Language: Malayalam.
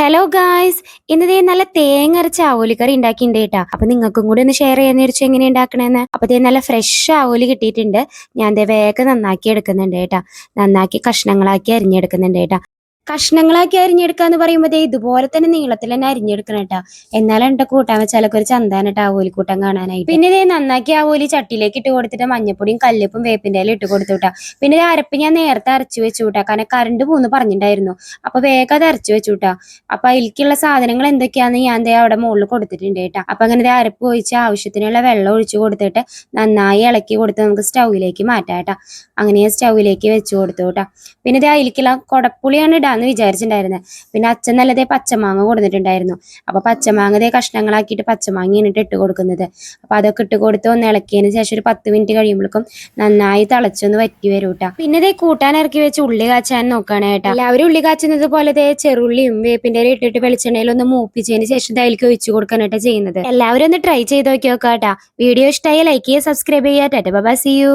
ഹലോ ഗായ്സ് ഇന്നതേ നല്ല തേങ്ങ അരച്ച കറി ഉണ്ടാക്കിയിട്ടുണ്ട് കേട്ടോ. അപ്പൊ നിങ്ങൾക്കും കൂടി ഒന്ന് ഷെയർ ചെയ്യാന്ന് വെച്ചാൽ എങ്ങനെ ഉണ്ടാക്കണേന്ന്. അപ്പൊ ദേ നല്ല ഫ്രഷ് ആവോലി കിട്ടിയിട്ടുണ്ട്. ഞാൻ ദേ വേഗം നന്നാക്കി എടുക്കുന്നുണ്ട് കേട്ടോ. നന്നാക്കി കഷ്ണങ്ങളാക്കി അരിഞ്ഞെടുക്കുന്നുണ്ട് കേട്ടോ. കഷ്ണങ്ങളാക്കി അരിഞ്ഞെടുക്കാന്ന് പറയുമ്പോ ദേ ഇതുപോലെ തന്നെ നീളത്തിൽ തന്നെ അരിഞ്ഞെടുക്കണം കേട്ടോ. എന്നാലും എന്റെ കൂട്ടാൻ വെച്ചാലൊക്കെ ഒരു ചന്താന കേട്ടോ ആവോലി കൂട്ടം കാണാനായിട്ട്. പിന്നെ ഇതേ നന്നാക്കി ആ ഓലി ചട്ടിയിലേക്ക് ഇട്ട് കൊടുത്തിട്ട് മഞ്ഞപ്പൊടിയും കല്ലുപ്പും വേപ്പിന്റെ ഇട്ട് കൊടുത്തു കേട്ടോ. പിന്നെ ഇത് അരപ്പ് ഞാൻ നേരത്തെ അരച്ചു വെച്ചു കേട്ടോ. കാരണം കറണ്ട് പോകുന്നു പറഞ്ഞിട്ടുണ്ടായിരുന്നു. അപ്പൊ വേഗം അത് അരച്ചു വെച്ചു കേട്ടോ. അപ്പൊ അതിലേക്കുള്ള സാധനങ്ങൾ എന്തൊക്കെയാന്ന് ഞാൻ ദേ അവിടെ മുകളിൽ കൊടുത്തിട്ടുണ്ട് കേട്ടോ. അപ്പൊ അങ്ങനെ ദേ അരപ്പ് ഒഴിച്ച് ആവശ്യത്തിനുള്ള വെള്ളം ഒഴിച്ചു കൊടുത്തിട്ട് നന്നായി ഇളക്കി കൊടുത്ത് നമുക്ക് സ്റ്റൗവിലേക്ക് മാറ്റാം കേട്ടോ. അങ്ങനെ സ്റ്റൗവിലേക്ക് വെച്ചു കൊടുത്തു കേട്ടോ. പിന്നെ ദേ അതിലേക്കുള്ള കൊടപ്പുളിയാണ് ഇടാന്ന് വിചാരിച്ചിട്ടുണ്ടായിരുന്നത് പിന്നെ അച്ഛൻ നല്ലതേ പച്ചമാങ്ങ കൊടുത്തിട്ടുണ്ടായിരുന്നു. അപ്പോൾ പച്ചമാങ്ങതേ കഷ്ണങ്ങളാക്കിയിട്ട് പച്ചമാങ്ങയാണ് ഇട്ട് ഇട്ട് കൊടുക്കുന്നത്. അപ്പോൾ അതൊക്കെ ഇട്ട് കൊടുത്ത് ഒന്ന് ഇളക്കിയതിന് ശേഷം ഒരു പത്ത് മിനിറ്റ് കഴിയുമ്പോഴേക്കും നന്നായി തിളച്ചൊന്ന് വറ്റി വരും കേട്ടോ പിന്നെ ഇതേ കൂട്ടാൻ ഇറക്കി വെച്ച് ഉള്ളി കാച്ചാൻ നോക്കുകയാണ് കേട്ടോ. എല്ലാവരും ഉള്ളി കാച്ചുന്നത് പോലെ ദേ ചെറുള്ളിയും വേപ്പിന്റെ ഇല ഇട്ടിട്ട് വെളിച്ചെണ്ണയിൽ ഒന്ന് മൂപ്പിച്ചതിന് ശേഷം അതിലേക്ക് ഒഴിച്ചു കൊടുക്കാനായിട്ട് ചെയ്യുന്നത്. എല്ലാവരും ഒന്ന് ട്രൈ ചെയ്ത് നോക്കി നോക്കാം കേട്ടോ. വീഡിയോ ഇഷ്ടമായി ലൈക്ക് ചെയ്യുക സബ്സ്ക്രൈബ് ചെയ്യുക. Tata by C U